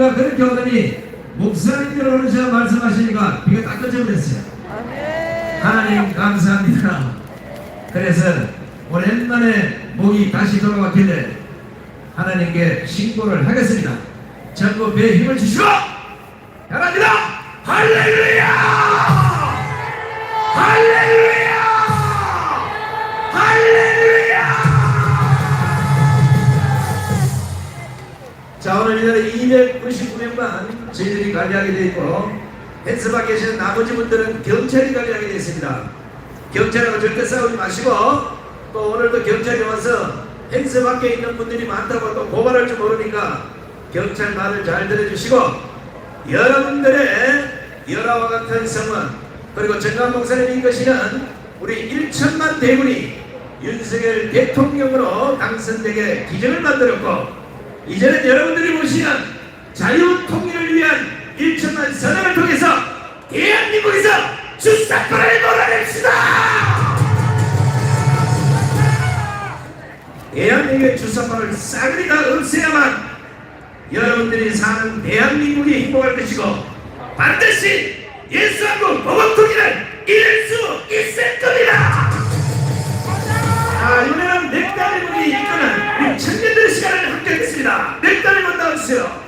비가 그렇게 오더니 목사님들 오셔 말씀하시니까 비가 딱 꺼져버렸어요. 하나님 감사합니다. 그래서 오랜만에 목이 다시 돌아왔길래 하나님께 신고를 하겠습니다. 전부 배에 힘을 주시고 바랍니다. 할렐루야! 할렐루야! 할렐루야! 자 오늘 이날에 299명만 저희들이 관리하게 되어 있고 펜스밖에 계시는 나머지 분들은 경찰이 관리하게 되어 있습니다. 경찰하고 절대 싸우지 마시고 또 오늘도 경찰이 와서 펜스 밖에 있는 분들이 많다고 또 고발할 줄 모르니까 경찰 말을 잘 들어주시고 여러분들의 열화와 같은 성원 그리고 정강 목사님이 이끄시는 우리 1천만 대군이 윤석열 대통령으로 당선되게 기적을 만들었고 이제는 여러분들이 보시는 자유 통일을 위한 1천만 선언을 통해서 대한민국에서 주사권을 몰아냅시다! 대한민국의 주사권을 싸그리 다 없애야만 여러분들이 사는 대한민국이 행복할 것이고 반드시 예수하고 보건통일을 이룰 수 있을 겁니다! 자, 이번에는 넥타리 분이 이끄는 우리 청년들의 시간을 함께 하겠습니다. 넥타리 분 나와주세요.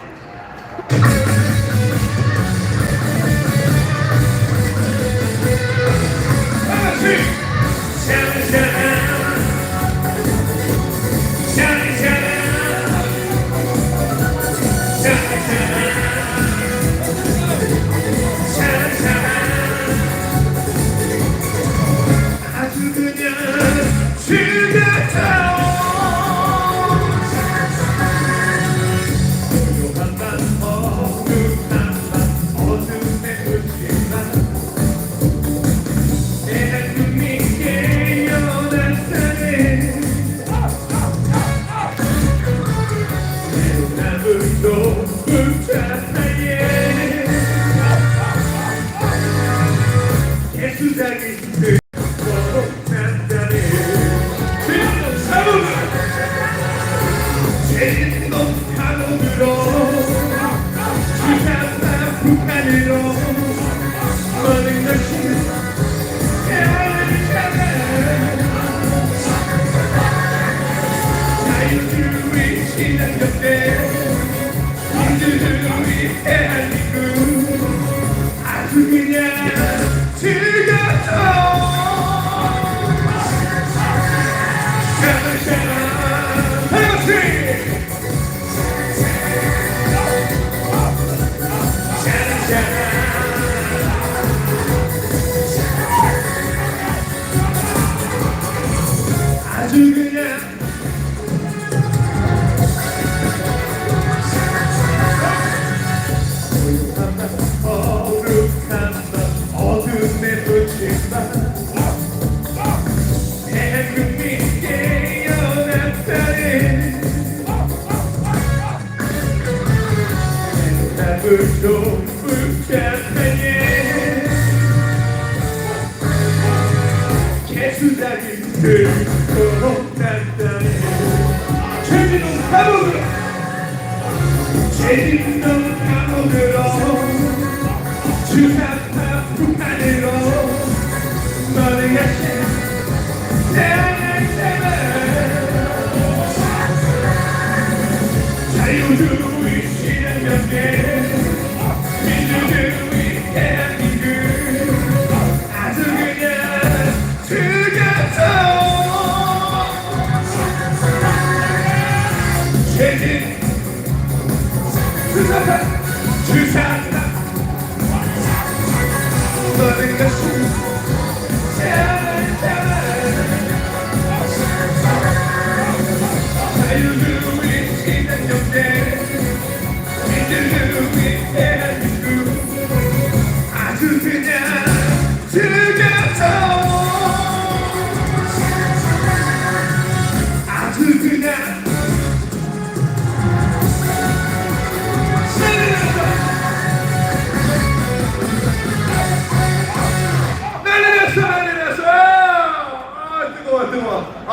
죄지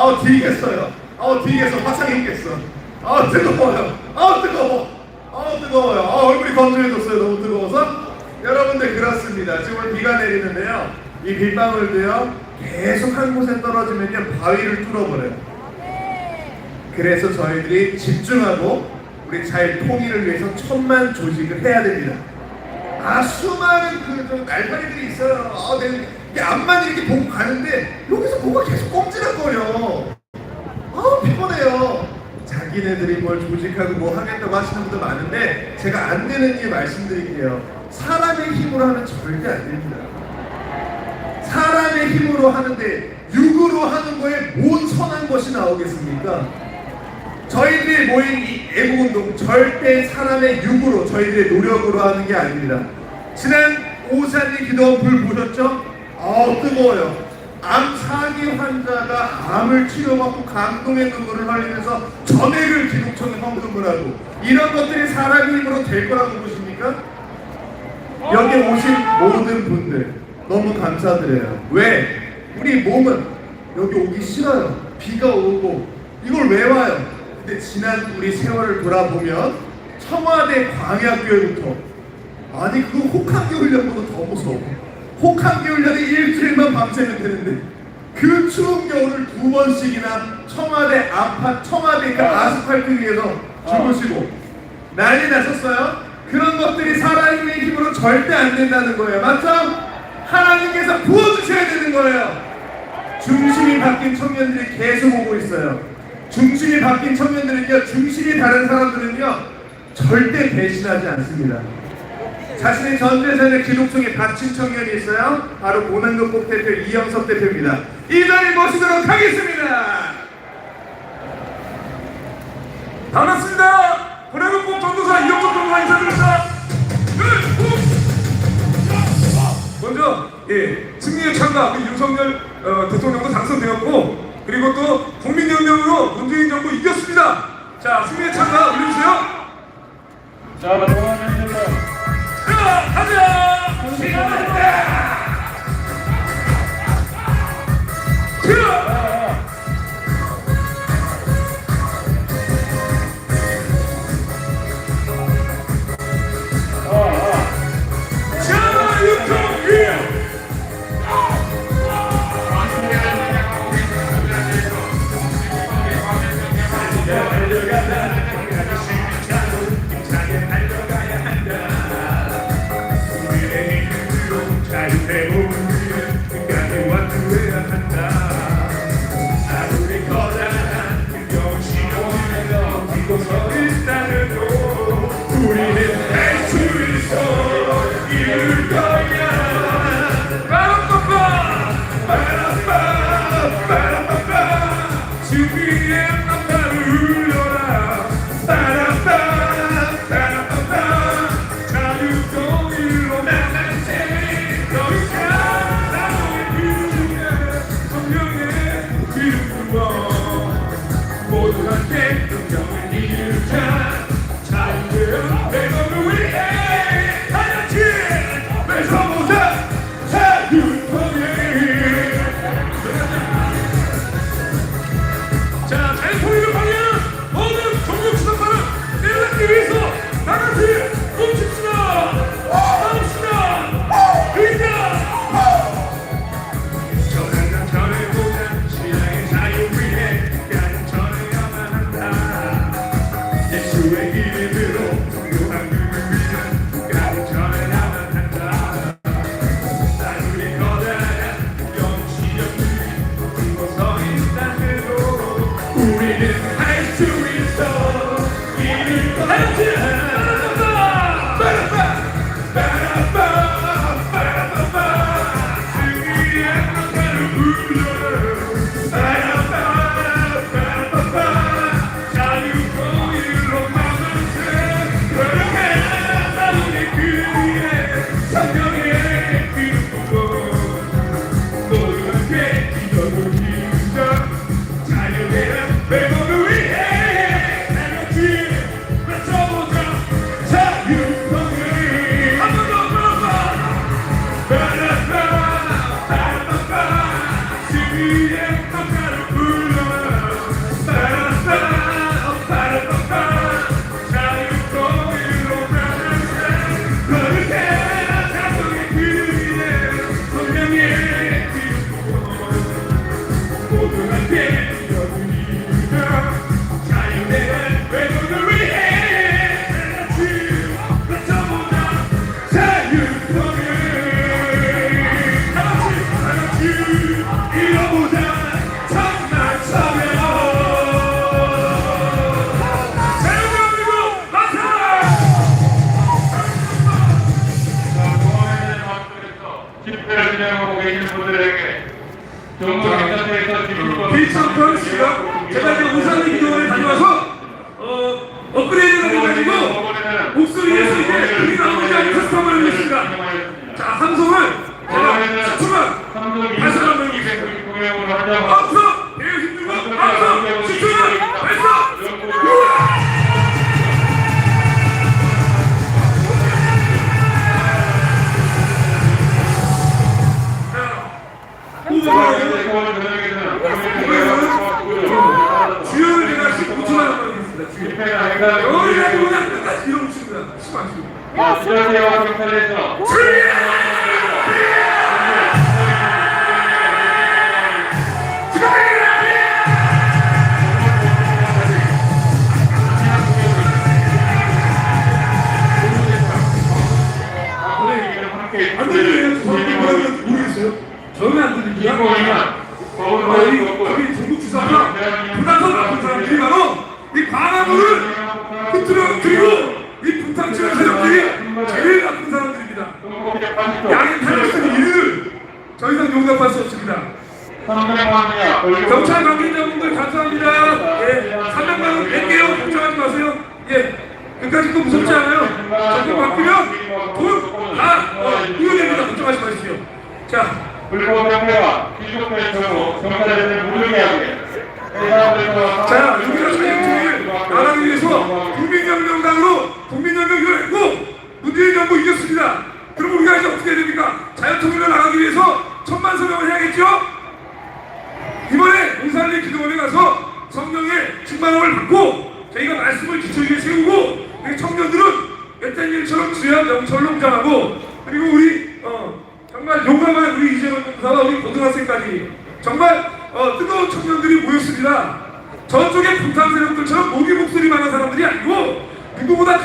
아우 뒤겠어요 아우 뒤겠어 화상이 있겠어 아우 뜨거워요 아우 뜨거워 아우 뜨거워요 아우 얼굴이 건조해졌어요. 너무 뜨거워서. 여러분들 그렇습니다. 지금 오늘 비가 내리는데요. 이 빗방울도요. 계속 한 곳에 떨어지면요. 바위를 뚫어버려요. 그래서 저희들이 집중하고 우리 잘 통일을 위해서 천만 조직을 해야 됩니다. 아 수많은 그좀 날파리들이 있어요. 아, 내 이게 앞만 이렇게 보고 가는데 여기서 뭐가 계속 꼼지락거려. 아 피곤해요. 자기네들이 뭘 조직하고 뭐 하겠다고 하시는 분들 많은데 제가 안 되는 일 말씀드릴게요. 사람의 힘으로 하면 절대 안 됩니다. 사람의 힘으로 하는데 육으로 하는 거에 뭔 선한 것이 나오겠습니까? 저희들이 모인 이 애국운동 절대 사람의 육으로 저희들의 노력으로 하는 게 아닙니다. 지난 오산리 기도원 불 보셨죠? 아 뜨거워요. 암 사기 환자가 암을 치료받고 감동의 눈물을 흘리면서 전액을 기독청에 헌금을 하고 이런 것들이 사람의 힘으로 될 거라고 보십니까? 여기 오신 모든 분들 너무 감사드려요. 왜? 우리 몸은 여기 오기 싫어요. 비가 오고 이걸 왜 와요? 근데 지난 우리 세월을 돌아보면 청와대 광야교회부터 아니 그거 혹한기 훈련보다 더 무서워. 혹한기 훈련이 일주일만 밤새면 되는데 그 추운 겨울을 두 번씩이나 청와대 아파 청와대 그 아스팔트 위에서 주무시고 난리 나셨어요? 그런 것들이 사람의 힘으로 절대 안 된다는 거예요. 맞죠? 하나님께서 부어주셔야 되는 거예요. 중심이 바뀐 청년들이 계속 오고 있어요. 중심이 바뀐 청년들은요, 중심이 다른 사람들은요, 절대 배신하지 않습니다. 자신의 전 재산을 기독청에 바친 청년이 있어요. 바로 고난극복 대표 이영섭 대표입니다. 이 자리 모시도록 하겠습니다. 반갑습니다. 고려국법 전도사 이영석 전도사 인사드립니다. 먼저 예 승리의 창가 우리 윤석열 어, 대통령도 당선되었고 그리고 또 국민혁명으로 문재인 정부 이겼습니다. 자 승리의 창가 올려주세요. 자. 자 가자. 시간다. 자. 빌창권 씨가 제가 이제 우산리 기도원에 다녀와서 어, 업그레이드를 해가지고 목소리에서 이제 우리 나오지 않는 커스텀을 올렸습니다. 자, 함성을 제가 수출만 다시 한번 해보겠습니다. 앞서 배 남겨드리겠습니다. 주연. 여기 가지고 그냥 끝까지 밀어붙입니다. 치마 마시고. 안 들리네요. 저는 뭐라는지 모르겠어요. 저는 안 들립니다. 어, 여기, 여기 전국 주사가 나쁜 사람들이 바로 이 광화문을 흐트러 그리고 이 분탕치는 세력들이 제일 나쁜 사람들입니다. 양의 탄력성 이를 더 이상 용납할 수 없습니다. 경찰 관계자분들 감사합니다. 예, 300만 원 낼게요. 걱정하지 마세요. 예, 끝까지 또 무섭지 않아요. 저거 바꾸면 돈다 어, 이용됩니다. 걱정하지 마십시오. 자, 불법행위와 비속된 경우 경찰에게 무능하게 자, 우리가 자유통일 나라를 위해서 국민혁명당으로 국민혁명을 했고 문재인 정부 이겼습니다. 그럼 우리가 이제 어떻게 해야 됩니까? 자유통일을 나가기 위해서 천만 서명을 해야겠죠? 이번에 용산리 기도원에 가서 성령의 충만함을 받고 저희가 말씀을 기초위에 세우고 우리 청년들은 옛날 일처럼 주야 무장하고 그리고 우리 어, 정말 용감한 우리 이재명 검사와 우리 고등학생까지 정말 어, 뜨거운 청년들이 모였습니다. 저쪽의 분탕 세력들처럼 모기 목소리 많은 사람들이 아니고 누구보다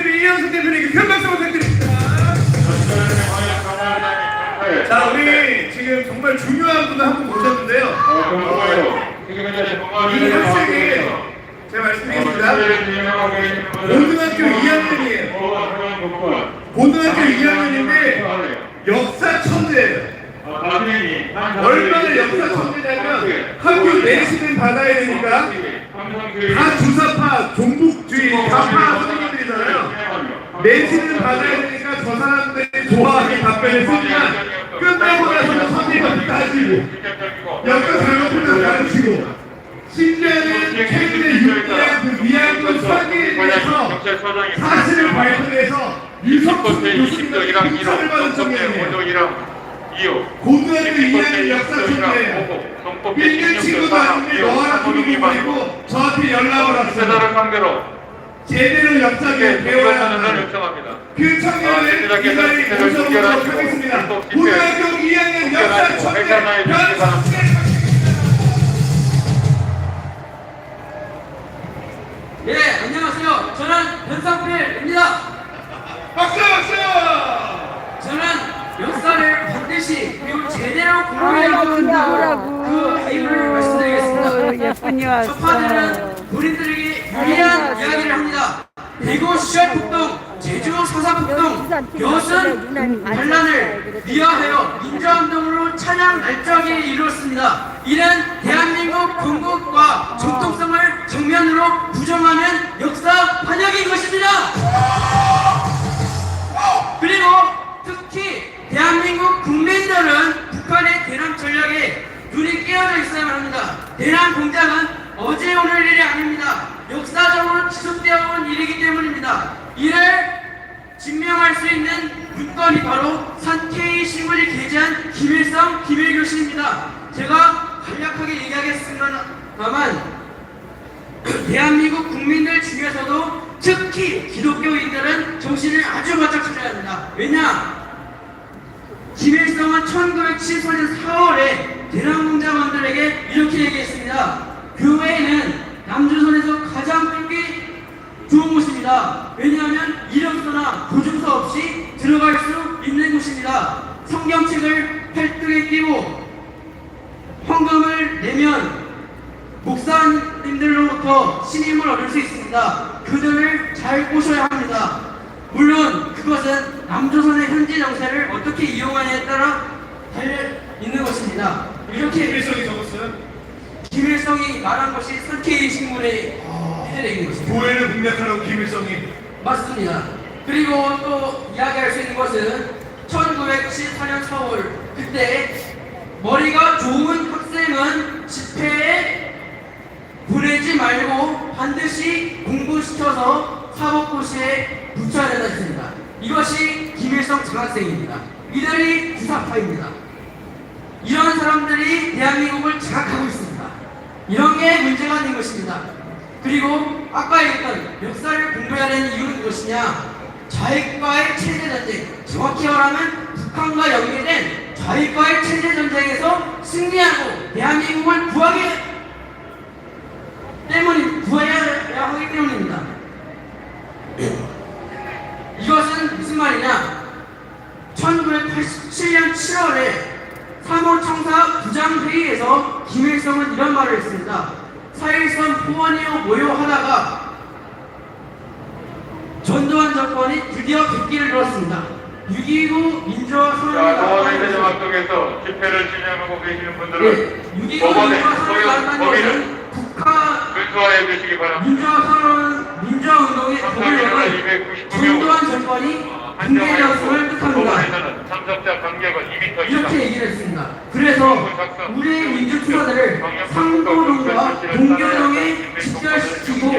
공항국복TV 이현숙 대표님께 큰 박수 부탁드립니다. 자, 우리 지금 정말 중요한 분을 한분 모셨는데요. 이 학생이 제가 말씀드리겠습니다. 고등학교 2학년이에요. 고등학교 2학년인데 역사 천재예요. 얼마나 역사 천재냐면 학교 내신을 받아야 되니까 다 주사파, 종북주의, 좌파. 내신을 받아야 되니까 저 사람들이 좋아하게 답변을 쓰지만 끝나고 나서는 선생님한테 따지고 역사 잘못하면 가르치고 심지어는 최근에 유기한 그 위안부 사기에 대해서 사실을 발표해서 유석준 교수님의 칭찬을 받은 청년이에요. 고등학교 2학년 역사 천재예요. 믿는 친구도 아닌데 너 하나 부르고 버리고 저한테 연락을 왔어요. 제대로 역사를 배워야. 요청합니다. 그 청년을 이 자리에 모셔보도록 하겠습니다. 고등학교 2학년 역사 천재 변성재 예, 안녕하세요. 저는 변상필입니다. 박수 박수! 저는 역사를 반드시 그리고 제대로 공부해야 한다고 그 이유를 말씀드리겠습니다. 예쁜이 왔어. 좌파들은 본인들에게 유리한 이야기를 합니다. 대구 시절 폭동, 제주 사사 폭동, 여순 반란을 위하여 민주운동으로 찬양 날짜기를 이루었습니다. 이는 대한민국 건국과 정통성을 정면으로 부정하는 역사 반역인 것입니다. 그리고 특히 대한민국 국민들은 북한의 대남 전략에 눈이 깨어져 있어야만 합니다. 대남 공작은 어제 오늘 일이 아닙니다. 역사적으로 지속되어 온 일이기 때문입니다. 이를 증명할 수 있는 문건이 바로 산케이 신문이 게재한 김일성 김일교실입니다. 제가 간략하게 얘기하겠습니다만 대한민국 국민들 중에서도 특히 기독교인들은 정신을 아주 바짝 차려야 합니다. 왜냐? 김일성은 1974년 4월에 대남공작원들에게 이렇게 얘기했습니다. 교회는 남조선에서 가장 보기 좋은 곳입니다. 왜냐하면 이력서나 보증서 없이 들어갈 수 있는 곳입니다. 성경책을 팔뚝에 끼고 헌금을 내면 목사님들로부터 신임을 얻을 수 있습니다. 그들을 잘 꼬셔야 합니다. 물론 그것은 남조선의 현지 정세를 어떻게 이용하냐에 따라 달려 있는 것입니다. 이렇게 일성이 적었어요. 김일성이 말한 것이 선케이 신문에 있는 것입니다. 교회를 공략하라고 김일성이 맞습니다. 그리고 또 이야기할 수 있는 것은 1914년 4월 그때 머리가 좋은 학생은 집회에 보내지 말고 반드시 공부시켜서 사법고시에 붙여야 된다 했습니다. 이것이 김일성 장학생입니다. 이들이 구사파입니다. 이런 사람들이 대한민국을 장악하고 있습니다. 이런 게 문제가 된 것입니다. 그리고 아까 얘기했던 역사를 공부해야 되는 이유는 무엇이냐? 좌익과의 체제 전쟁, 정확히 말하면 북한과 연계된 좌익과의 체제 전쟁에서 승리하고 대한민국을 구하기 때문이 구해야 하기 때문입니다. 이것은 무슨 말이냐? 1987년 7월에 3호 청사 부장회의에서 김일성은 이런 말을 했습니다. 4.1선 포원이요 모여 하다가 전두환 정권이 드디어 객기를 들었습니다. 6.29 민주화 동아대대 나왔다는 방송에서 집회를 진행하고 계시는 네, 분들은 6.29 법원에 민주화 것은 북한 근소화해 주시기 바랍니다. 민주화 선언, 민주화 운동의 299명. 전두환 정권이 뜻합니다. 법원에서는 참석자 간격은 2m 이상. 이렇게 얘기를 했습니다. 그래서 우리의 민주투사들을 상도동과 동교동에 직결시키고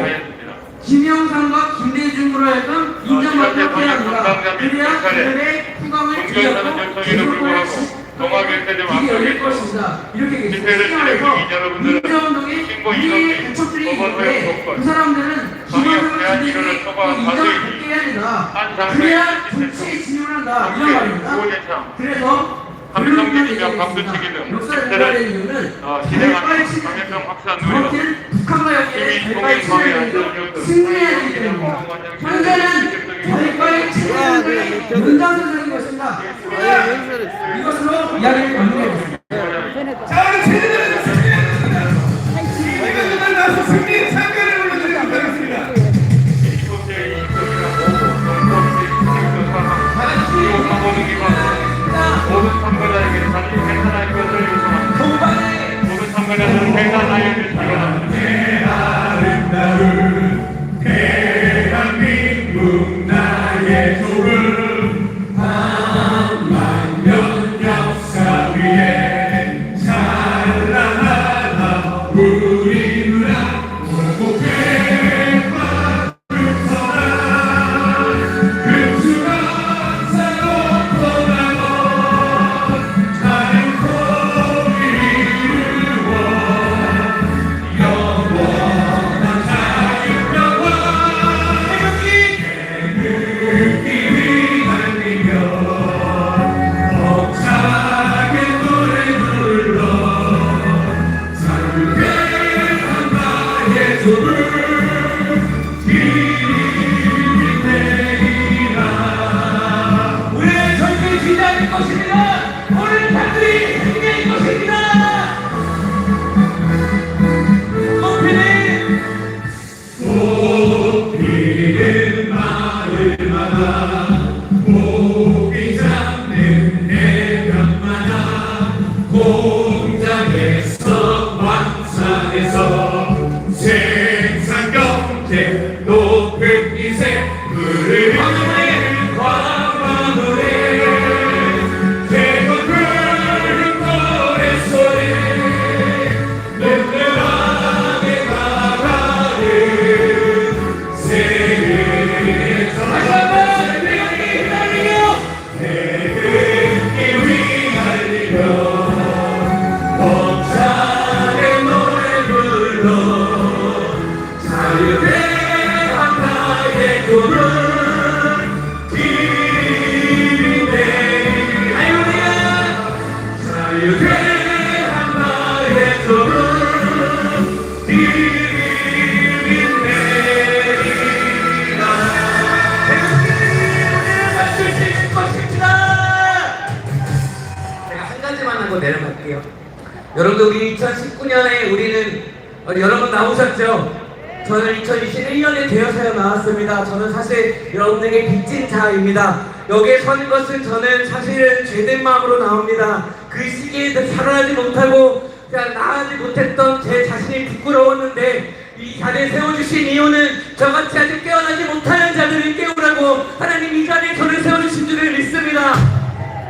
김영삼과 김대중으로 하여금 인정받도록 해야 합니다. 그래야 그들의 후광을 불구하고 개혁을 방송에서 것입니다. 이렇게 민주운동에 신고 우리의 법원 있는데 그 사람들은 이론을 초과한 인정을 받게 해야 된다. 그래야 정치에 진입을 한다. 이런 말입니다. 그래서 진영 감투치기 등 역사를 집회를, 공부하는 이유는 어, 진행하는 감염병 확산 정확히는 북한과 방해 치료를 안전이었던 승리해야 되기 때문입니다. 현재는 발빠의 치료를 연장선 상인 것입니다. 이것으로 이야기를 마무리하겠습니다. 자 우리 제대로 승리하겠습니다 이것만 나서 승리 상가를 불러드리도록 하겠습니다 모든 참가자에게 자신이 행사할 것을 요청합니다. 모든 참가자들은 행사하 마을 나오셨죠? 저는 2021년에 되어서야 나왔습니다. 저는 사실 여러분에게 빚진 자입니다. 여기에 선 것은 저는 사실은 죄된 마음으로 나옵니다. 그 시기에 살아나지 못하고 그냥 나가지 못했던 제 자신이 부끄러웠는데 이 자리에 세워주신 이유는 저같이 아직 깨어나지 못하는 자들을 깨우라고 하나님 이 자리에 저를 세워주신 줄을 믿습니다.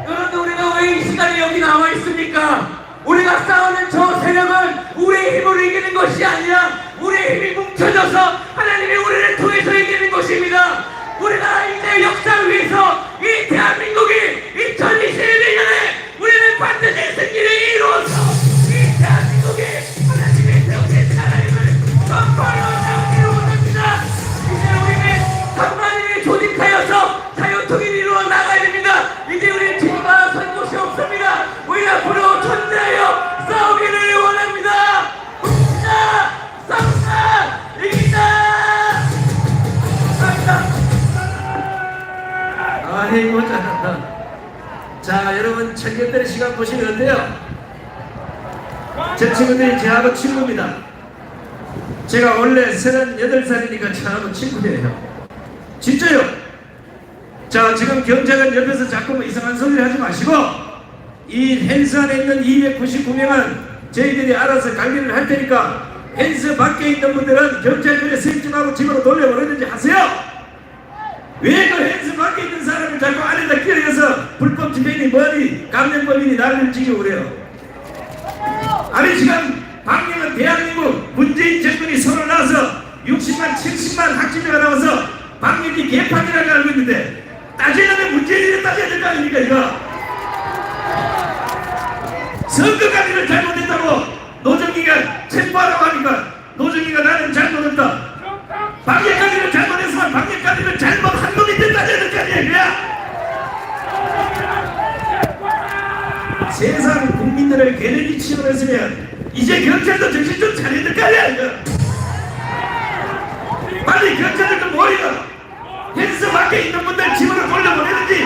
여러분 우리가 왜 이 시간에 여기 나와 있습니까? 우리가 싸우는 저 세력은 우리의 힘으로 이기는 것이 아니라 힘이 뭉쳐져서 하나님이 우리를 통해서 이기는 것입니다. 우리가 이제 역사를 위해서 이 대한민국이 아이고 잘한다. 자 여러분 청년들의 시간 보시면 어때요? 제 친구들이 저하고 친구입니다. 제가 원래 38살이니까 저하고 친구예요. 진짜요. 자 지금 경찰은 옆에서 자꾸 뭐 이상한 소리를 하지 마시고 이 펜스 안에 있는 299명은 저희들이 알아서 관리를 할 테니까 펜스 밖에 있는 분들은 경찰들에 설정하고 집으로 돌려보내든지 하세요. 왜그 헬스 밖에 있는 사람을 자꾸 안에다 끼어서 불법 집행이 뭐니 감염법인이 나를 지키고 그래요. 아니 지금 방역은 대한민국 문재인 정권이 서로 나서 60만 70만 학진자가 나와서 방역이 개판이라고 알고 있는데 따지려면 문재인이 따져야 될 거 아닙니까 이거 선거까지는 잘못했다고 노정이가 체포하라고 하니까 노정이가 나는 잘못했다 방역까지는 잘못했으면 방역까지는 잘못한 놈이 거 아니야 세상 국민들을 괴력이 치료했으면 이제 경찰도 정신 좀 차려야 될거 아니야 빨리 경찰들 좀 모이라 헬스 밖에 있는 분들 집으로 돌려보내든지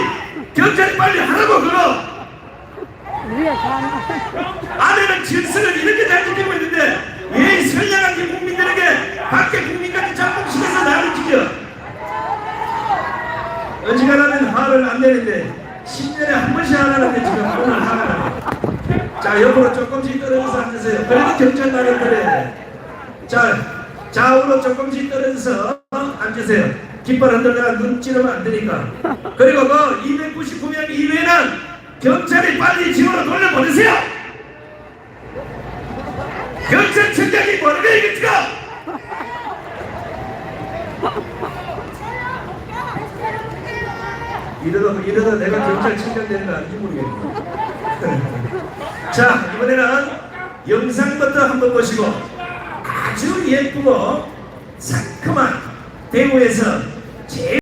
경찰이 빨리 하라고 그러. 안에는 질서를 이렇게 잘 지키고 있는데 왜 선량한 게 국민들에게 밖에 국민까지 잡봉시켜서 나를 지켜. 어지간하면 화를 안 내는데 10년에 한 번씩 하라는데 지금 오늘 나네. 자 옆으로 조금씩 떨어져서 앉으세요. 그래도 경찰 나를 그래. 자 좌우로 조금씩 떨어져서 앉으세요. 깃발 흔들다가 눈 찌르면 안 되니까. 그리고 그 299명 이외에는 경찰이 빨리 집으로 돌려보내세요 경찰 청장이 뭐라고 얘기했지가? 이러다 이러다 내가 경찰 청장 되는 거 아닌지 모르겠네. 자 이번에는 영상부터 한번 보시고 아주 예쁘고 상큼한 대구에서 제일